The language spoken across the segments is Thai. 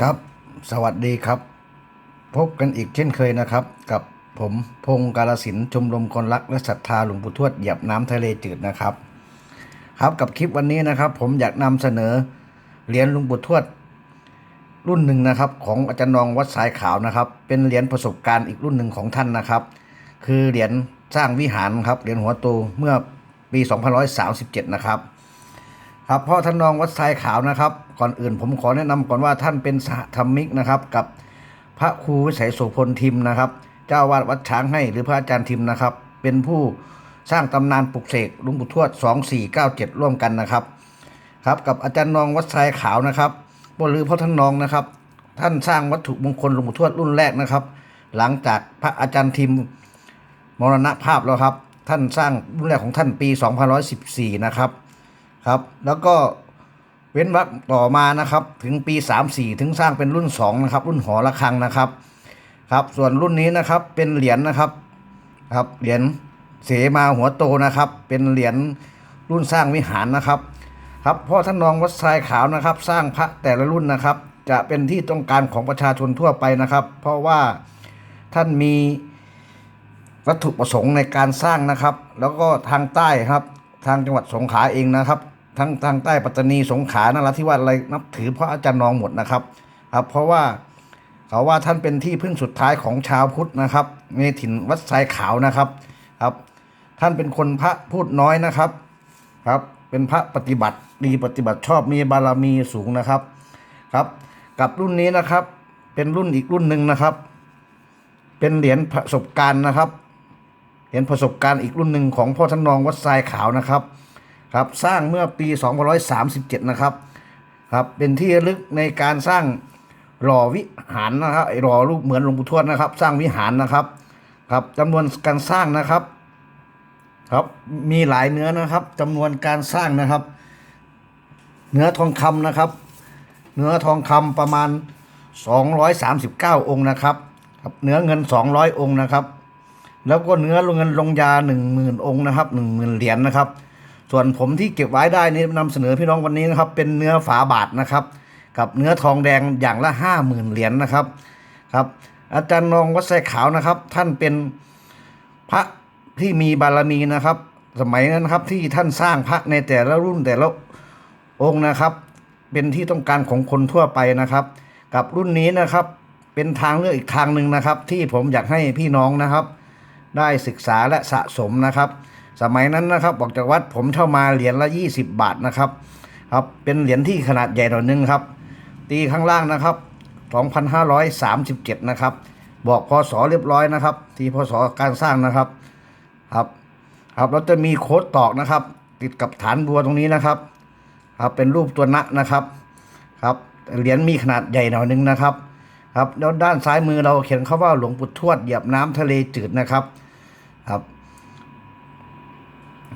ครับ สวัสดีครับ พบกันอีกเช่นเคยนะครับ กับผมพงศ์กาลสินชมรมคนรักและศรัทธาหลวงปู่ทวดเหยียบน้ำทะเลจืดนะครับ ครับกับคลิปวันนี้นะครับ ผมอยากนำเสนอเหรียญหลวงปู่ทวด รุ่นหนึ่งนะครับ ของอาจารย์นองวัดสายขาวนะครับ เป็นเหรียญประสบการณ์อีกรุ่นหนึ่งของท่านนะครับ คือเหรียญสร้างวิหารครับเหรียญหัวโตเมื่อปี 2537 นะครับ ครับพ่อท่านนองวัดทรายขาวนะครับ ก่อนอื่นผมขอแนะนำก่อนว่าท่านเป็นสหธรรมิกนะครับ กับพระครูวิสัยโสพลทิมนะครับ เจ้าวาดวัดช้างให้หรือพระอาจารย์ทิมนะครับ เป็นผู้สร้างตำนานปลุกเสกลุงปู่ทวด 2497 ร่วมกันนะครับครับกับอาจารย์นองวัดทรายขาวนะครับบนลือพ่อท่านนองนะครับ ท่านสร้างวัตถุมงคลหลวงปู่ทวดรุ่นแรกนะครับ หลังจากพระอาจารย์ทิมมรณภาพแล้วครับ ท่านสร้างรุ่นแรกของท่านปี2514 นะครับ ครับ แล้วก็เว้นวรรคต่อมานะครับ ถึงปี 34 ถึงสร้างเป็นรุ่น2นะครับ รุ่นหอระฆังนะครับ ครับ ส่วนรุ่นนี้นะครับเป็นเหรียญนะครับ ครับเหรียญเสมาหัวโตนะครับ เป็นเหรียญรุ่นสร้างวิหารนะครับ ครับพ่อท่านนองวัดทรายขาวนะครับ สร้างพระแต่ละรุ่นนะครับ จะเป็นที่ต้องการของประชาชนทั่วไปนะครับ เพราะว่าท่านมีวัตถุประสงค์ในการสร้างนะครับ แล้วก็ทางใต้ครับ ทางจังหวัดสงขลาเองนะครับ ทั้งทางใต้ปัตตานีสงขลานราธิวาสอะไรนับถือพระอาจารย์นองหมดนะครับครับเพราะว่าเขาว่าท่านเป็นที่พึ่งสุดท้ายของชาวพุทธนะครับในถิ่นวัดทรายขาวนะครับครับ ท่านเป็นคนพระพูดน้อยนะครับครับ เป็นพระปฏิบัติดีปฏิบัติชอบมีบารมีสูงนะครับครับกับรุ่นนี้นะครับ เป็นรุ่นอีกรุ่นหนึ่งนะครับ เป็นเหรียญประสบการณ์นะครับเห็นประสบการณ์อีกรุ่นหนึ่งของพ่อท่านนองวัดทรายขาวนะครับ ครับสร้างเมื่อปี 2537 นะครับครับเป็นที่ลึกในการสร้างหล่อวิหารนะครับหล่อรูปเหมือนหลวงปู่ทวดนะครับ สร้างวิหารนะครับครับจำนวนการสร้างนะครับ ครับมีหลายเนื้อนะครับจำนวนการสร้างนะครับ เนื้อทองคำนะครับ เนื้อทองคำประมาณ 239 องค์นะครับครับเนื้อเงิน 200 องค์นะครับ แล้วก็เนื้อลงเงินลงยาหนึ่งหมื่นองค์นะครับหนึ่งหมื่นเหรียญนะครับ ส่วนผมที่เก็บไว้ได้นี่นำเสนอพี่น้องวันนี้นะครับ เป็นเนื้อฝาบาทนะครับ กับเนื้อทองแดงอย่างละห้าหมื่นเหรียญนะครับครับอาจารย์นองวัดไซขาวนะครับ ท่านเป็นพระที่มีบารมีนะครับ สมัยนั้นครับที่ท่านสร้างพระในแต่ละรุ่นแต่ละองค์นะครับ เป็นที่ต้องการของคนทั่วไปนะครับ กับรุ่นนี้นะครับเป็นทางเลือกอีกทางหนึ่งนะครับ ที่ผมอยากให้พี่น้องนะครับ ได้ศึกษาและสะสมนะครับ สมัยนั้นนะครับบอกจากวัดผมเช่ามาเหรียญละ 20 บาทนะครับครับเป็นเหรียญที่ขนาดใหญ่หน่อยนึงครับ ตีข้างล่างนะครับ 2,537 นะครับ บอกพศเรียบร้อยนะครับ ที่พศการสร้างนะครับครับครับแล้วจะมีโค้ดตอกนะครับ ติดกับฐานบัวตรงนี้นะครับครับเป็นรูปตัวนะนะครับครับเหรียญมีขนาดใหญ่หน่อยนึงนะครับครับแล้วด้านซ้ายมือเราเขียนคาว่าหลวงปู่ทวดเหยียบน้ำทะเลจืดนะครับครับ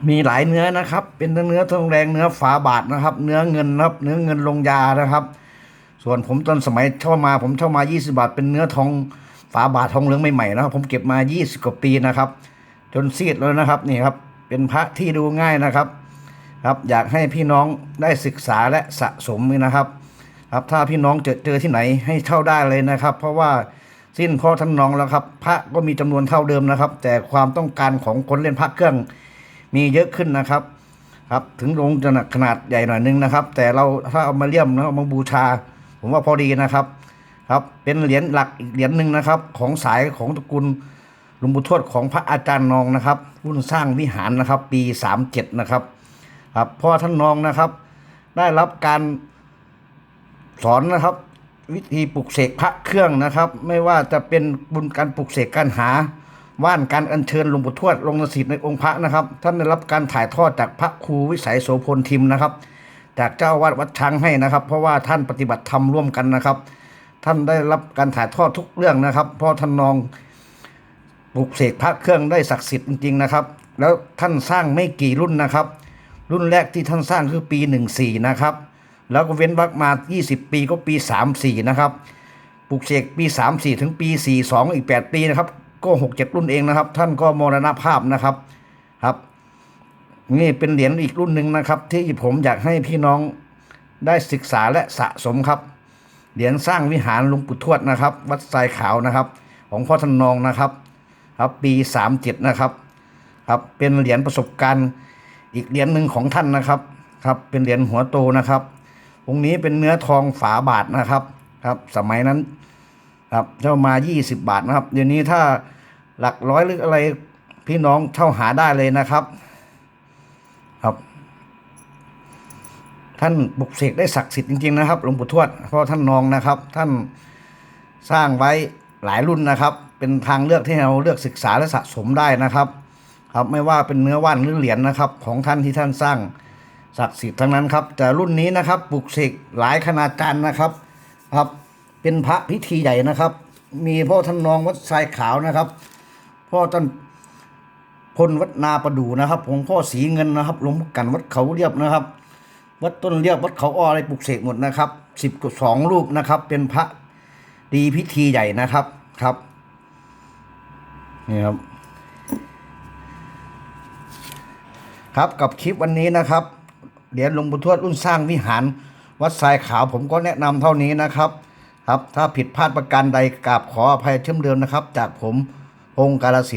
มีหลายเนื้อนะครับ เป็นเนื้อทองแดงเนื้อฝาบาทนะครับ เนื้อเงินนะครับ เนื้อเงินลงยานะครับ ส่วนผมตอนสมัยเช่ามา ผมเช่ามา 20 บาท เป็นเนื้อทองฝาบาททองเหลืองใหม่ๆนะครับ ผมเก็บมา 20 กว่าปีนะครับ จนซีดแล้วนะครับนี่ครับ เป็นพระที่ดูง่ายนะครับ ครับอยากให้พี่น้องได้ศึกษาและสะสมนะครับ ครับถ้าพี่น้องเจอเจอที่ไหนให้เช่าได้เลยนะครับ เพราะว่าสิ้นพ่อท่านน้องแล้วครับ พระก็มีจำนวนเท่าเดิมนะครับ แต่ความต้องการของคนเล่นพระเครื่อง มีเยอะขึ้นนะครับครับถึงลงจะหนักขนาดใหญ่หน่อยนึงนะครับ แต่เราถ้าเอามาเลี่ยมแล้วเอามาบูชา ผมว่าพอดีนะครับ ครับเป็นเหรียญหลักอีกเหรียญหนึ่งนะครับ ของสายของตระกูลหลวงปู่ทวดของพระอาจารย์นองนะครับรุ่นสร้างวิหารนะครับ ปี37นะครับ ครับพ่อท่านนองนะครับ ได้รับการสอนนะครับ วิธีปลุกเสกพระเครื่องนะครับ ไม่ว่าจะเป็นบุญการปลุกเสกการหา ว่านการอัญเชิญหลวงปู่ทวดลงนสิทธิ์ในองค์พระนะครับ ท่านได้รับการถ่ายทอดจากพระครูวิสัยโสพลทิมนะครับ จากเจ้าวาดวัดช้างให้นะครับ เพราะว่าท่านปฏิบัติธรรมร่วมกันนะครับ ท่านได้รับการถ่ายทอดทุกเรื่องนะครับ เพราะท่านนองปลุกเสกพระเครื่องได้ศักดิ์สิทธิ์จริงๆนะครับ แล้วท่านสร้างไม่กี่รุ่นนะครับ รุ่นแรกที่ท่านสร้างคือปี 14 นะครับ แล้วก็เว้นวรรคมา 20 ปีก็ปี 34 นะครับปลุกเสกปี 34 ถึงปี 42 อีก 8 ปีนะครับ ก็6-7รุ่นเองนะครับ ท่านก็มรณภาพนะครับครับ นี่เป็นเหรียญอีกรุ่นหนึ่งนะครับ ที่ผมอยากให้พี่น้องได้ศึกษาและสะสมครับ เหรียญสร้างวิหารหลวงปู่ทวดนะครับ วัดทรายขาวนะครับ ของพ่อท่านนองนะครับ ครับปีสามเจ็ดนะครับ ครับเป็นเหรียญประสบการณ์อีกเหรียญหนึ่งของท่านนะครับครับ เป็นเหรียญหัวโตนะครับองค์นี้เป็นเนื้อทองฝาบาทนะครับ ครับ สมัยนั้น ครับเช่ามา 20 บาทนะครับ เดี๋ยวนี้ถ้าหลักร้อยหรืออะไรพี่น้องเช่าหาได้เลยนะครับ ครับ ท่านบุกเสกได้ศักดิ์สิทธิ์จริงๆนะครับหลวงปู่ทวดเพราะท่านนองนะครับ ท่านสร้างไว้หลายรุ่นนะครับ เป็นทางเลือกที่เราเลือกศึกษาและสะสมได้นะครับ ครับไม่ว่าเป็นเนื้อว่านหรือเหรียญนะครับ ของท่านที่ท่านสร้างศักดิ์สิทธิ์ทั้งนั้นครับ แต่รุ่นนี้นะครับปลุกเสกหลายคณาจารย์นะครับ ครับ เป็นพระพิธีใหญ่นะครับ มีพ่อท่านนองวัดทรายขาวนะครับ พ่อท่านพลวัดนาประดูนะครับหลวงพ่อสีเงินนะครับหลวงพ่อกันวัดเขาเรียบนะครับ วัดต้นเรียบวัดเขาอ้ออะไรปลุกเสกหมดนะครับสิบสองรูปนะครับ เป็นพระดีพิธีใหญ่นะครับครับนี่ครับ ครับกับคลิปวันนี้นะครับเหรียญหลวงปู่ทวดรุ่นสร้างวิหาร วัดทรายขาวผมก็แนะนำเท่านี้นะครับ ครับ ถ้าผิดพลาดประการใดกราบขออภัยเช่นเดิมนะครับ จากผมองค์กาลสิน